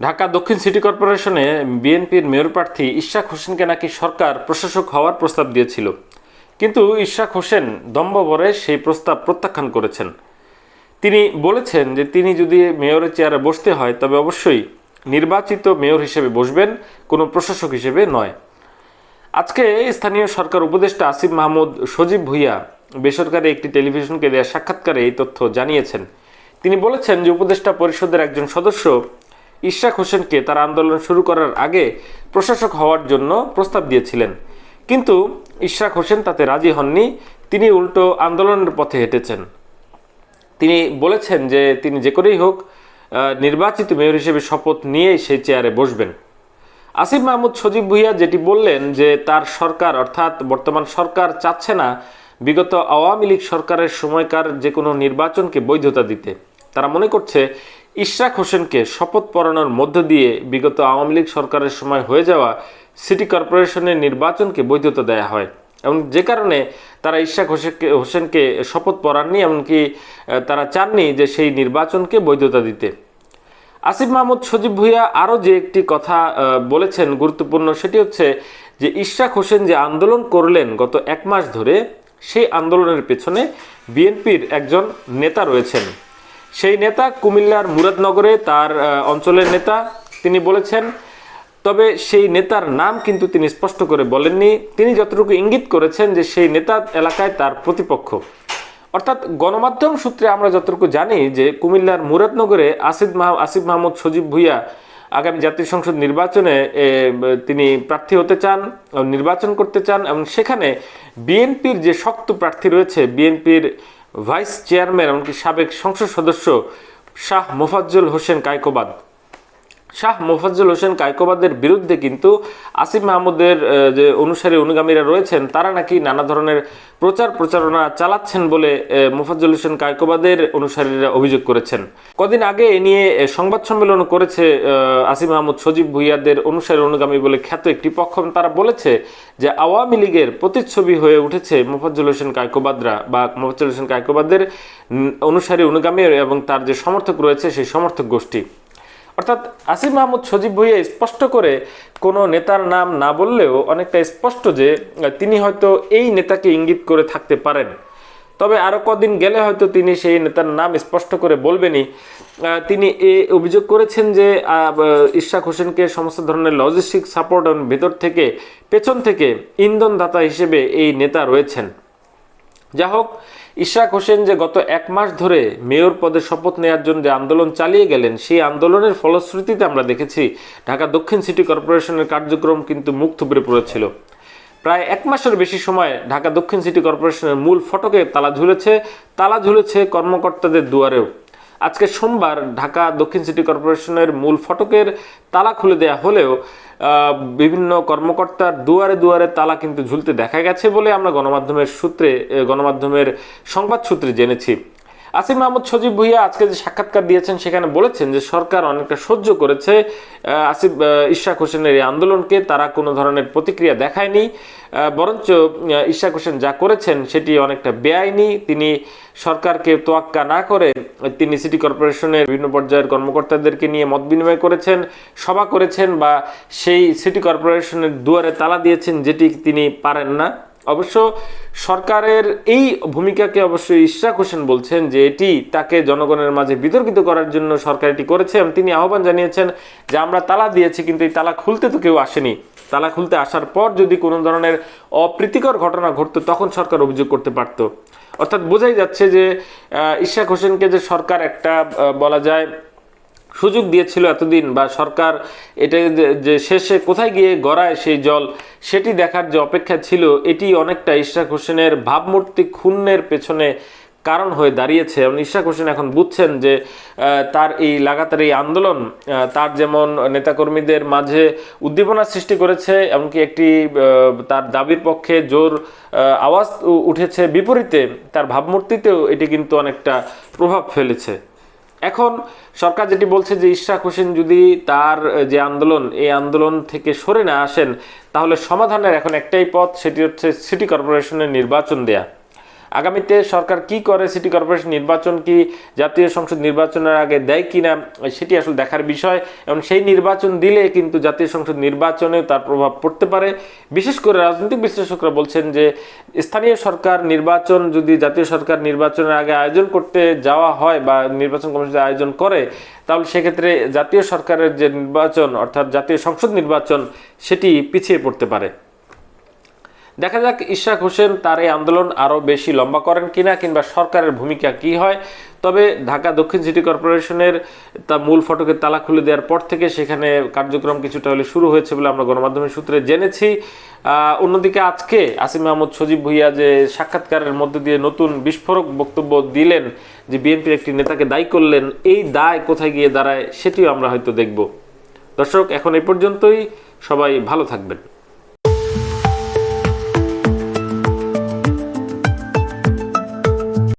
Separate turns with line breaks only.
ঢাকা দক্ষিণ সিটি কর্পোরেশনে বিএনপির মেয়র প্রার্থী ইশাক হোসেনকে নাকি সরকার প্রশাসক হওয়ার প্রস্তাব দিয়েছিল। কিন্তু ইশাক হোসেন দম্ববরে সেই প্রস্তাব প্রত্যাখ্যান করেছেন। তিনি বলেছেন যে তিনি যদি মেয়রের চেয়ারে বসতে হয়, তবে অবশ্যই নির্বাচিত মেয়র হিসেবে বসবেন, কোনো প্রশাসক হিসেবে নয়। আজকে স্থানীয় সরকার উপদেষ্টা আসিফ মাহমুদ সজীব ভুইয়া বেসরকারি একটি টেলিভিশনকে দেওয়া সাক্ষাৎকারে এই তথ্য জানিয়েছেন। তিনি বলেছেন যে উপদেষ্টা পরিষদের একজন সদস্য ইশাক হোসেনকে তার আন্দোলন শুরু করার আগে প্রশাসক হওয়ার জন্য প্রস্তাব দিয়েছিলেন। কিন্তু ইশাক হোসেন তাতে রাজি হননি, তিনি উল্টো আন্দোলনের পথে হেঁটেছেন। তিনি বলেছেন যে তিনি যে করেই হোক নির্বাচিত মেয়র হিসেবে শপথ নিয়েই সেই চেয়ারে বসবেন। আসিফ মাহমুদ সজীব ভুইয়া যেটি বললেন যে তার সরকার অর্থাৎ বর্তমান সরকার চাচ্ছে না বিগত আওয়ামী লীগ সরকারের সময়কার যে কোনো নির্বাচনকে বৈধতা দিতে। তারা মনে করছে ইশরাক হোসেনকে শপথ পড়ানোর মধ্য দিয়ে বিগত আওয়ামী লীগ সরকারের সময় হয়ে যাওয়া সিটি কর্পোরেশনের নির্বাচনকে বৈধতা দেয়া হয়। এবং যে কারণে তারা ইশাক হোসেনকে হোসেনকে শপথ পড়াননি এমনকি তারা চাননি যে সেই নির্বাচনকে বৈধতা দিতে। আসিফ মাহমুদ সজীব ভুইয়া আরও যে একটি কথা বলেছেন গুরুত্বপূর্ণ সেটি হচ্ছে যে ইশরাক হোসেন যে আন্দোলন করলেন গত এক মাস ধরে, সেই আন্দোলনের পেছনে বিএনপির একজন নেতা রয়েছেন। সেই নেতা কুমিল্লার মুরাদনগরে তার অঞ্চলের নেতা, তিনি বলেছেন, তবে সেই নেতার নাম কিন্তু তিনি স্পষ্ট করে বলেননি। তিনি যতটুকু ইঙ্গিত করেছেন যে সেই নেতা এলাকায় তার প্রতিপক্ষ। অর্থাৎ গণমাধ্যম সূত্রে আমরা যতটুকু জানি যে কুমিল্লার মুরাদনগরে আসিফ মাহ, আসিফ মাহমুদ সজীব ভুইয়া আগামী জাতীয় সংসদ নির্বাচনে তিনি প্রার্থী হতে চান, নির্বাচন করতে চান এবং সেখানে বিএনপির যে শক্ত প্রার্থী রয়েছে, বিএনপির ভাইস চেয়ারম্যান এমনকি সাবেক সংসদ সদস্য শাহ মোফাজ্জল হোসেন কায়কোবাদ। শাহ মোফাজ্জল হোসেন কায়কোবাদের বিরুদ্ধে কিন্তু আসিফ মাহমুদের যে অনুসারী অনুগামীরা রয়েছেন, তারা নাকি নানা ধরনের প্রচার প্রচারণা চালাচ্ছেন বলে মোফাজ্জল হোসেন কায়কোবাদের অনুসারীরা অভিযোগ করেছেন। কদিন আগে এ নিয়ে সংবাদ সম্মেলন করেছে আসিফ মাহমুদ সজীব ভুইয়াদের অনুসারী অনুগামী বলে খ্যাত একটি পক্ষ। তারা বলেছে যে আওয়ামী লীগের প্রতিচ্ছবি হয়ে উঠেছে মোফাজ্জল হোসেন কায়কোবাদরা বা মোফাজ্জল হোসেন কায়কোবাদের অনুসারী অনুগামী এবং তার যে সমর্থক রয়েছে, সেই সমর্থক গোষ্ঠী। অর্থাৎ আসিফ মাহমুদ সজীব ভুইয়া স্পষ্ট করে কোনো নেতার নাম না বললেও অনেকটা স্পষ্ট যে, তিনি হয়তো এই নেতাকে ইঙ্গিত করে থাকতে পারেন। তবে আরও কদিন গেলে হয়তো তিনি সেই নেতার নাম স্পষ্ট করে বলবেনই। তিনি এ অভিযোগ করেছেন যে ইশাক হোসেনকে সমস্ত ধরনের লজিস্টিক সাপোর্ট ভেতর থেকে, পেছন থেকে ইন্ধনদাতা হিসেবে এই নেতা রয়েছেন। যা হোক ইশরাক হোসেন যে গত এক মাস ধরে মেয়র পদে শপথ নেওয়ার জন্য যে আন্দোলন চালিয়ে গেলেন, সেই আন্দোলনের ফলশ্রুতিতে আমরা দেখেছি ঢাকা দক্ষিণ সিটি কর্পোরেশনের কার্যক্রম কিন্তু মুখ থুবড়ে পড়েছিল। প্রায় এক মাসের বেশি সময় ঢাকা দক্ষিণ সিটি কর্পোরেশনের মূল ফটকে তালা ঝুলেছে তালা ঝুলেছে কর্মকর্তাদের দুয়ারেও। আজকে সোমবার ঢাকা দক্ষিণ সিটি কর্পোরেশনের মূল ফটকের তালা খুলে দেয়া হলেও বিভিন্ন কর্মকর্তার দুয়ারে দুয়ারে তালা কিন্তু ঝুলতে দেখা গেছে বলে আমরা গণমাধ্যমের সূত্রে গণমাধ্যমের সংবাদ সূত্রে জেনেছি। আসিফ মাহমুদ সজীব ভুইয়া আজকে যে সাক্ষাৎকার দিয়েছেন, সেখানে বলেছেন যে সরকার অনেকটা সহ্য করেছে। আসিফ ইশাক হোসেনের এই আন্দোলনকে। তারা কোনো ধরনের প্রতিক্রিয়া দেখায়নি। বরঞ্চ ইশাক হোসেন যা করেছেন, সেটি অনেকটা বেআইনি। তিনি সরকারকে তোয়াক্কা না করে তিনি সিটি কর্পোরেশনের বিভিন্ন পর্যায়ের কর্মকর্তাদেরকে নিয়ে মত বিনিময় করেছেন, সভা করেছেন বা সেই সিটি কর্পোরেশনের দুয়ারে তালা দিয়েছেন, যেটি তিনি পারেন না। অবশ্য সরকারের এই ভূমিকাকে অবশ্যই ইশরাক হোসেন বলছেন যে এটি তাকে জনগণের মাঝে বিতর্কিত করার জন্য সরকার এটি করেছে তিনি আহ্বান জানিয়েছেন যে আমরা তালা দিয়েছি কিন্তু এই তালা খুলতে তো কেউ আসেনি। তালা খুলতে আসার পর যদি কোনো ধরনের অপ্রীতিকর ঘটনা ঘটতো তখন সরকার অভিযোগ করতে পারত। অর্থাৎ বোঝাই যাচ্ছে যে আহ, ইশরাক হোসেনকে যে সরকার একটা বলা যায় সুযোগ দিয়েছিল এতদিন বা সরকার এটা যে- শেষে কোথায় গিয়ে গড়ায় সেই জল, সেটি দেখার যে অপেক্ষা ছিল, এটি অনেকটা ইশরাক হোসেনের ভাবমূর্তি ক্ষুণ্ণের পেছনে কারণ হয়ে দাঁড়িয়েছে। এবং ইশরাক হোসেন এখন বুঝছেন যে তার এই লাগাতার এই আন্দোলন তার যেমন নেতাকর্মীদের মাঝে উদ্দীপনা সৃষ্টি করেছে, এমনকি একটি তার দাবির পক্ষে জোর আওয়াজ উঠেছে। বিপরীতে তার ভাবমূর্তিতেও এটি কিন্তু অনেকটা প্রভাব ফেলেছে। এখন সরকার যেটি বলছে যে ইশরাক হোসেন যদি তার যে আন্দোলন, এই আন্দোলন থেকে সরে না আসেন, তাহলে সমাধানের এখন একটাই পথ, সেটি হচ্ছে সিটি কর্পোরেশনের নির্বাচন দেয়া। আগামীতে সরকার কি করে সিটি কর্পোরেশন নির্বাচন কি, জাতীয় সংসদ নির্বাচনের আগে দেয় কিনা, সেটি আসলে দেখার বিষয়। এবং সেই নির্বাচন দিলে কিন্তু জাতীয় সংসদ নির্বাচনে তার প্রভাব পড়তে পারে। বিশেষ করে রাজনৈতিক বিশ্লেষকরা বলছেন যে, স্থানীয় সরকার নির্বাচন যদি জাতীয় সরকার নির্বাচনের আগে আয়োজন করতে যাওয়া হয় বা নির্বাচন কমিশন আয়োজন করে, তাহলে সেক্ষেত্রে জাতীয় সরকারের যে নির্বাচন, অর্থাৎ জাতীয় সংসদ নির্বাচন, সেটি পিছিয়ে পড়তে পারে। দেখা যাক ইশরাক হোসেন তার এই আন্দোলন আরও বেশি লম্বা করেন কিনা কিংবা সরকারের ভূমিকা কি হয়। তবে ঢাকা দক্ষিণ সিটি কর্পোরেশনের তা মূল ফটকের তালা খুলে দেওয়ার পর থেকে সেখানে কার্যক্রম কিছুটা হলে শুরু হয়েছে বলে আমরা গণমাধ্যমের সূত্রে জেনেছি। অন্যদিকে আজকে আসিম মাহমুদ সজীব ভুইয়া যে সাক্ষাৎকারের মধ্যে দিয়ে নতুন বিস্ফোরক বক্তব্য দিলেন যে বিএনপির একটি নেতাকে দায়ী করলেন, এই দায় কোথায় গিয়ে দাঁড়ায় সেটিও আমরা হয়তো দেখব। দর্শক, এখন এই পর্যন্তই। সবাই ভালো থাকবেন।